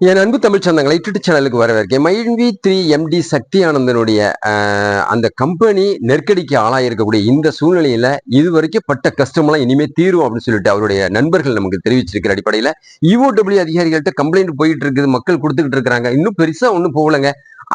என் அன்பு தமிழ் சொந்தங்களை யூடியூப் சேனலுக்கு வரவேற்கேன். மைன்வி த்ரீ எம்டி சக்தி ஆனந்தனுடைய அந்த கம்பெனி நெருக்கடிக்கு ஆளாயிருக்கக்கூடிய இந்த சூழ்நிலையில இதுவரைக்கும் பட்ட கஷ்டமெல்லாம் இனிமே தீரும் அப்படின்னு சொல்லிட்டு அவருடைய நண்பர்கள் நமக்கு தெரிவிச்சிருக்கிற அடிப்படையில் இஓடபிள்யூ அதிகாரிகள்கிட்ட கம்ப்ளைண்ட் போயிட்டு இருக்குது மக்கள் கொடுத்துக்கிட்டு இருக்கிறாங்க. இன்னும் பெருசா ஒன்றும் போகலங்க.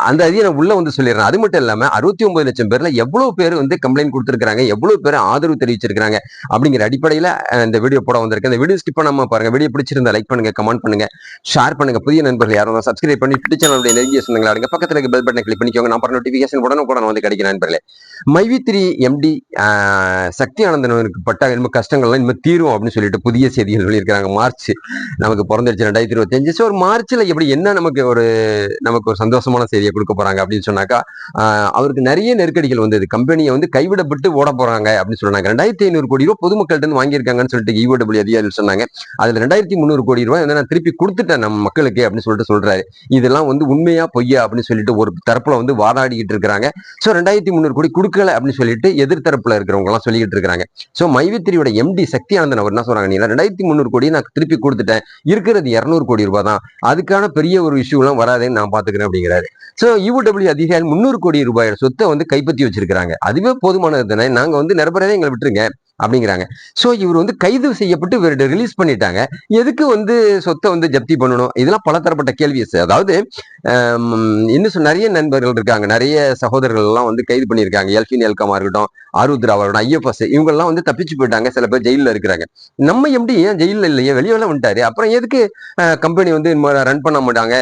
அந்த அதிகம் நான் உள்ள வந்து சொல்லிடுறேன். அது மட்டும் இல்லாம அறுபத்தி ஒன்பது லட்சம் பேர்ல எவ்வளவு பேர் வந்து கம்ப்ளைண்ட் கொடுத்துருக்காங்க எவ்வளவு பேர் ஆதரவு தெரிவிச்சிருக்காங்க அப்படிங்கிற அடிப்படையில இந்த வீடியோ போட வந்திருக்கு. இந்த வீடியோ ஸ்கிப் பண்ணாம பாருங்க. வீடியோ பிடிச்சிருந்தா லைக் பண்ணுங்க கமெண்ட் பண்ணுங்க ஷேர் பண்ணுங்க. புதிய நண்பர்கள் யாரும் சப்ஸ்கிரைப் பண்ணி ட்விட்டர் சேனலுடைய நெருங்கிய சொந்தங்களா இருங்க பக்கத்துல இருக்க பெல் பட்டனை கிளிக் பண்ணிக்கோங்க. நான் நோட்டிபிகேஷன் உடனே கூட வந்து கிடைக்கிற நண்பர்களே. மைவி த்ரீ எம்டி சக்தி ஆனந்தனுக்கு பட்ட இனிமே கஷ்டங்கள்லாம் இனிமே தீரும் அப்படின்னு சொல்லிட்டு புதிய செய்திகள் சொல்லியிருக்காங்க மார்ச் நமக்கு பிறந்துருச்சு ரெண்டாயிரத்தி இருபத்தஞ்சு ஸோ ஒரு மார்ச்ல எப்படி என்ன நமக்கு ஒரு நமக்கு ஒரு சந்தோஷமான தேதியை கொடுக்க போறாங்க அப்படின்னு சொன்னாக்கா அவருக்கு நிறைய நெருக்கடிகள் வந்தது. கம்பெனியை வந்து கைவிடப்பட்டு ஓட போறாங்க அப்படின்னு சொன்னாங்க. ரெண்டாயிரத்தி ஐநூறு கோடி ரூபாய் பொதுமக்கள்கிட்ட இருந்து வாங்கியிருக்காங்கன்னு சொல்லிட்டு இஓடபிள்யூ அதிகாரிகள் சொன்னாங்க. அதுல ரெண்டாயிரத்தி முந்நூறு கோடி ரூபாய் வந்து நான் திருப்பி கொடுத்துட்டேன் நம்ம மக்களுக்கு அப்படின்னு சொல்லிட்டு சொல்றாரு. இதெல்லாம் வந்து உண்மையா பொய்யா அப்படின்னு சொல்லிட்டு ஒரு தரப்புல வந்து வாதாடிக்கிட்டு இருக்கிறாங்க. ஸோ ரெண்டாயிரத்தி முந்நூறு கோடி கொடுக்கல அப்படின்னு சொல்லிட்டு எதிர்த்தரப்புல இருக்கிறவங்க எல்லாம் சொல்லிக்கிட்டு இருக்காங்க ஸோ மைவித்திரியோட எம்டி சக்தி ஆனந்தன் அவர் என்ன சொல்றாங்க நீங்க ரெண்டாயிரத்தி முந்நூறு கோடி நான் திருப்பி கொடுத்துட்டேன். இருக்கிறது இரநூறு கோடி ரூபாய் தான். அதுக்கான பெரிய ஒரு இஷ்யூலாம் வராதுன்னு நான் பாத்துக்கிறேன் அப்படிங்கிறாரு. ஸோ யூடபிள்யூ அதிகாரி முந்நூறு கோடி ரூபாய் சொத்தை வந்து கைப்பற்றி வச்சிருக்கிறாங்க. அதுவே போதுமானது தானே? நாங்கள் வந்து நிரப்புறதே எங்களை விட்டுருங்க. அப்படிங்கிறாங்க. ஸோ இவர் வந்து கைது செய்யப்பட்டு இவர் ரிலீஸ் பண்ணிட்டாங்க. எதுக்கு வந்து சொத்தை வந்து ஜப்தி பண்ணணும்? இதெல்லாம் பலதரப்பட்ட கேள்வி. அதாவது இன்னும் நிறைய நண்பர்கள் இருக்காங்க. நிறைய சகோதரர்கள் எல்லாம் வந்து கைது பண்ணியிருக்காங்க. எல்பின் எல்கமா இருக்கட்டும் ஆருத்ராவா இருக்கட்டும் ஐஎஃப்எஸ் இவங்கெல்லாம் வந்து தப்பிச்சு போயிட்டாங்க. சில பேர் ஜெயிலில் இருக்கிறாங்க. நம்ம எப்படி ஏன் ஜெயிலில் இல்லையே? வெளியெல்லாம் வந்துட்டாரு. அப்புறம் எதுக்கு கம்பெனி வந்து ரன் பண்ண மாட்டாங்க?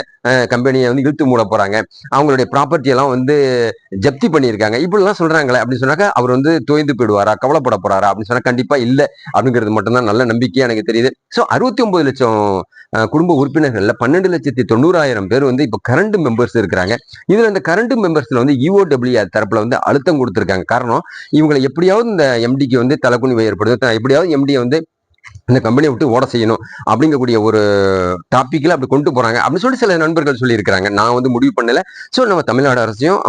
கம்பெனியை வந்து இழுத்து மூட போறாங்க. அவங்களுடைய ப்ராப்பர்ட்டி எல்லாம் வந்து ஜப்தி பண்ணியிருக்காங்க. இப்படிலாம் சொல்றாங்களே அப்படின்னு சொன்னாக்க அவர் வந்து தோய்ந்து போயிடுவாரா? கவலைப்பட போறாரா? அப்படின்னு சொன்னா கண்டிப்பா இல்ல அப்படிங்கிறது மட்டும்தான் நல்ல நம்பிக்கையா எனக்கு தெரியுது. ஸோ அறுபத்தி ஒன்பது லட்சம் குடும்ப உறுப்பினர்கள்ல பன்னெண்டு லட்சத்தி தொண்ணூறாயிரம் பேர் வந்து இப்போ கரண்ட் மெம்பர்ஸ் இருக்கிறாங்க. இதுல இந்த கரண்ட் மெம்பர்ஸ்ல வந்து இஓடபிள்யூ தரப்புல வந்து அழுத்தம் கொடுத்துருக்காங்க. காரணம் இவங்களை எப்படியாவது இந்த எம்டிக்கு வந்து தலைக்குனிவை ஏற்படுது எப்படியாவது எம்டியை வந்து இந்த கம்பெனியை விட்டு ஓட செய்யணும் அப்படிங்கக்கூடிய ஒரு டாப்பிக்கில் அப்படி கொண்டு போகிறாங்க அப்படின்னு சொல்லி சில நண்பர்கள் சொல்லியிருக்கிறாங்க. நான் வந்து முடிவு பண்ணலை. ஸோ நம்ம தமிழ்நாடு அரசையும்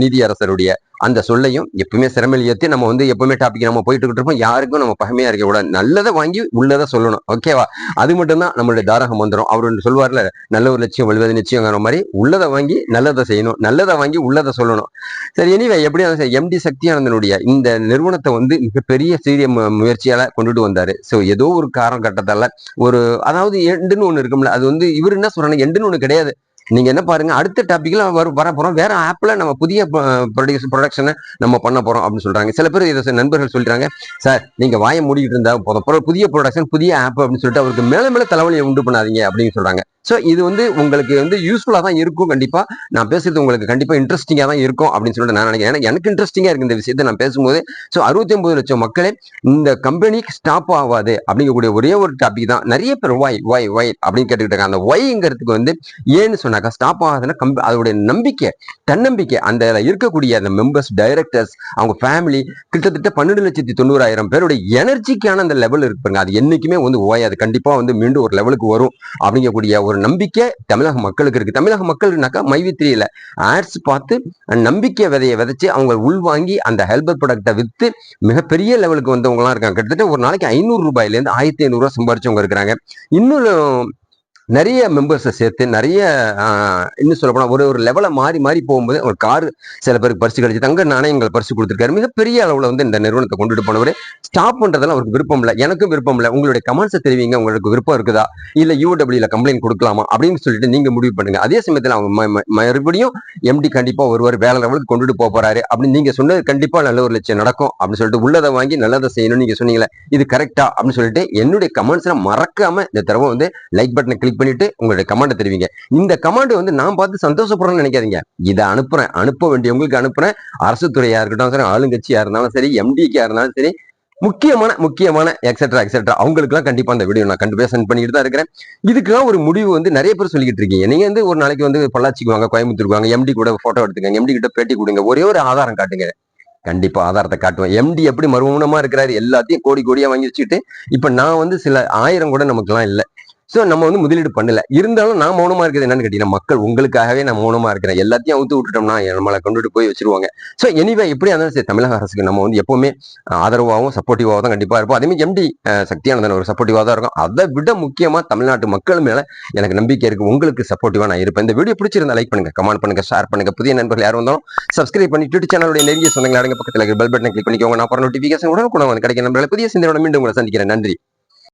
நீதி அரசருடைய அந்த சொல்லையும் எப்பவுமே சிறமையில் ஏற்றி நம்ம வந்து எப்பவுமே டாபிக் நம்ம போயிட்டு இருப்போம். யாருக்கும் நம்ம பகமையா இருக்க கூடாது. நல்லதை வாங்கி உள்ளதை சொல்லணும். ஓகேவா அது மட்டும்தான் நம்மளுடைய தாரகம் வந்துடும் அவர் ஒன்று சொல்வார்ல நல்ல ஒரு லட்சியம் வலுவது நிச்சயங்கிற மாதிரி உள்ளதை வாங்கி நல்லதை செய்யணும். நல்லதை வாங்கி உள்ளதை சொல்லணும். சரி எனிவே எப்படி எம்டி சக்தியானந்தனுடைய இந்த நிறுவனத்தை வந்து மிகப்பெரிய சீரிய மு- முயற்சியால கொண்டுட்டு வந்தார். ஸோ ஏதோ ஒரு காரணகட்டத்தால ஒரு அதாவது எண்டுன்னு ஒன்று இருக்கும்ல அது வந்து இவர் என்ன சொல்றாங்க எண்டுன்னு ஒன்று கிடையாது. நீங்க என்ன பாருங்க அடுத்த டாபிக்ல வர வர போறோம். வேற ஆப்ல நம்ம புதிய ப்ரொடியூஸ் ப்ரொடக்ஷனை நம்ம பண்ண போறோம் அப்படின்னு சொல்றாங்க. சில பேர் இதை நண்பர்கள் சொல்றாங்க சார் நீங்க வாயை மூடிக்கிட்டு இருந்தா போதும். புதிய ப்ரொடக்ஷன் புதிய ஆப் அப்படின்னு சொல்லிட்டு அவருக்கு மேல மேல தலைவலியை உண்டு பண்ணாதீங்க அப்படின்னு சொல்றாங்க. ஸோ இது வந்து உங்களுக்கு வந்து யூஸ்ஃபுல்லாக தான் இருக்கும் கண்டிப்பாக நான் பேசுறது உங்களுக்கு கண்டிப்பாக இன்ட்ரெஸ்டிங்காக தான் இருக்கும் அப்படின்னு சொல்லிட்டு நான் நினைக்கிறேன். எனக்கு இன்ட்ரெஸ்டிங்காக இருக்கு இந்த விஷயத்தை நான் பேசும்போது ஸோ அறுபத்தி ஒன்பது லட்சம் மக்களே இந்த கம்பெனி ஸ்டாப் ஆகாது அப்படிங்கக்கூடிய ஒரே ஒரு டாபிக் தான். நிறைய பேர் ஒய் ஒய் ஒய் அப்படின்னு கேட்டுக்கிட்டு இருக்காங்க. அந்த ஒய்ங்கிறதுக்கு வந்து ஏன்னு சொன்னாக்கா ஸ்டாப் ஆகாதுன்னா கம்ப அதோடைய நம்பிக்கை தன்னம்பிக்கை அந்த இருக்கக்கூடிய அந்த மெம்பர்ஸ் டைரக்டர்ஸ் அவங்க ஃபேமிலி கிட்டத்தட்ட பன்னெண்டு லட்சத்தி தொண்ணூறாயிரம் பேருடைய எனர்ஜிக்கான அந்த லெவல் இருக்குங்க அது என்றைக்குமே வந்து ஓயாது கண்டிப்பாக வந்து மீண்டும் ஒரு லெவலுக்கு வரும் அப்படிங்கக்கூடிய ஒரு நம்பிக்கை தமிழக மக்களுக்கு இருக்கு. தமிழக மக்கள்னாக்கா மைவித்திரியில் ஆட்ஸ் பார்த்து நம்பிக்கை விதையை விதைச்சு அவங்க உள்வாங்கி அந்த ஹெல்பர் ப்ராடக்ட்டை விற்று மிகப்பெரிய லெவலுக்கு வந்தவங்களாம் இருக்காங்க. கிட்டத்தட்ட ஒரு நாளைக்கு ஐநூறு ரூபாயிலேருந்து ஆயிரத்தி ஐநூறுரூவா ரூபாய் சம்பாரிச்சவங்க இருக்கிறாங்க. இன்னும் நிறைய மெம்பர்ஸை சேர்த்து நிறைய ஆஹ், இன்னும் சொல்ல ஒரு ஒரு லெவலை மாறி மாறி போகும்போது ஒரு கார் சில பேருக்கு பரிசு கிடைச்சு தங்க நாணயங்கள் பரிசு கொடுத்துருக்காரு. மிகப்பெரிய அளவுல வந்து இந்த நிறுவனத்தை கொண்டுட்டு போனவர். ஸ்டாப் பண்றதெல்லாம் அவருக்கு விருப்பம் இல்லை. எனக்கும் விருப்பம் இல்லை. உங்களுடைய கமெண்ட்ஸை தெரிவிங்க. உங்களுக்கு விருப்பம் இருக்குதா? இல்ல யூடபிள்யூல கம்ப்ளைண்ட் கொடுக்கலாமா? அப்படின்னு சொல்லிட்டு நீங்க முடிவு பண்ணுங்க. அதே சமயத்தில் அவங்க ம- மறுபடியும் எம்டி கண்டிப்பா ஒருவர் வேலை லெவலுக்கு கொண்டுட்டு போக போறாரு. அப்படின்னு நீங்க சொன்னது கண்டிப்பா நல்ல ஒரு லட்சம் நடக்கும். அப்படின்னு சொல்லிட்டு உள்ளதை வாங்கி நல்லதை செய்யணும்னு நீங்க சொன்னீங்களே இது கரெக்டா அப்படின்னு சொல்லிட்டு என்னுடைய கமெண்ட்ஸ்லாம் மறக்காம இந்த தடவை வந்து லைக் பட்டனை கிளிக் பண்ணிட்டு உங்களுடைய கமாண்டை தெரிவிங்க. இந்த கமெண்ட் வந்து நான் பார்த்து சந்தோஷப்படுறேன்னு நினைக்காதீங்க. இதை அனுப்புறேன் அனுப்ப வேண்டியவங்களுக்கு அனுப்புறேன். அரசு துறையா இருக்கட்டும் சரி ஆளுங்கட்சியா இருந்தாலும் சரி எம்டிக்கா இருந்தாலும் சரி முக்கியமான முக்கியமான எக்ஸெட்ரா எக்ஸெட்ரா அவங்களுக்குலாம் கண்டிப்பாக அந்த வீடியோ நான் கண்டிப்பாக சென்ட் பண்ணிட்டு தான் இருக்கிறேன். இதுக்கெல்லாம் ஒரு முடிவு வந்து நிறைய பேர் சொல்லிக்கிட்டு இருக்கீங்க. நீங்கள் வந்து ஒரு நாளைக்கு வந்து பொள்ளாச்சிக்கு வாங்க கோயம்புத்தூருக்கு வாங்க எம்டி கூட ஃபோட்டோ எடுத்துக்கங்க எம்டி கிட்ட பேட்டி கொடுங்க ஒரே ஒரு ஆதாரம் காட்டுங்க. கண்டிப்பாக ஆதாரத்தை காட்டுவேன். எம்டி எப்படி மர்மூனமா இருக்கிறாரு எல்லாத்தையும் கோடி கோடியாக வாங்கி வச்சுக்கிட்டு இப்போ நான் வந்து சில ஆயிரம் கூட நமக்குலாம் இல்லை. ஸோ நம்ம வந்து முதலீடு பண்ணல. இருந்தாலும் நான் மௌனமா இருக்கிறது என்னன்னு கேட்டீங்கன்னா மக்கள் உங்களுக்காகவே நான் மௌனமா இருக்கிறேன். எல்லாத்தையும் அவுத்து விட்டுட்டோம்னா நம்மளை கொண்டுட்டு போய் வச்சிருவாங்க. ஸோ எனிவே எப்படி இருந்தாலும் சரி தமிழக அரசுக்கு நம்ம வந்து எப்பவுமே ஆதரவாகவும் சப்போர்ட்டிவாகவும் தான் கண்டிப்பாக இருப்போம். அதேமாதிரி எம்டி சக்தியானந்தன் ஒரு சப்போர்ட்டிவாக தான் இருக்கும். அதை விட முக்கியமாக தமிழ்நாட்டு மக்கள் மேலே எனக்கு நம்பிக்கை இருக்குது உங்களுக்கு சப்போர்ட்டிவாக நான் இருப்பேன். இந்த வீடியோ பிடிச்சிருந்தா லைக் பண்ணுங்க கமெண்ட் பண்ணுங்க ஷேர் பண்ணுங்க. புதிய நண்பர்கள் யாரும் வந்தாலும் சப்ஸ்கிரைப் பண்ணி ட்விட்டர் சேனலுடைய நெருங்கிய சொந்தங்கள் அடங்க பக்கத்தில் பெல் பட்டனை கிளிக் பண்ணிக்கோங்க. நான் போற நோட்டிஃபிகேஷன் உடனே கூட வந்து கிடைக்கிற நம்பர்களை புதிய சிந்தனையோட மீண்டும் உங்களை சந்திக்கிறேன். நன்றி.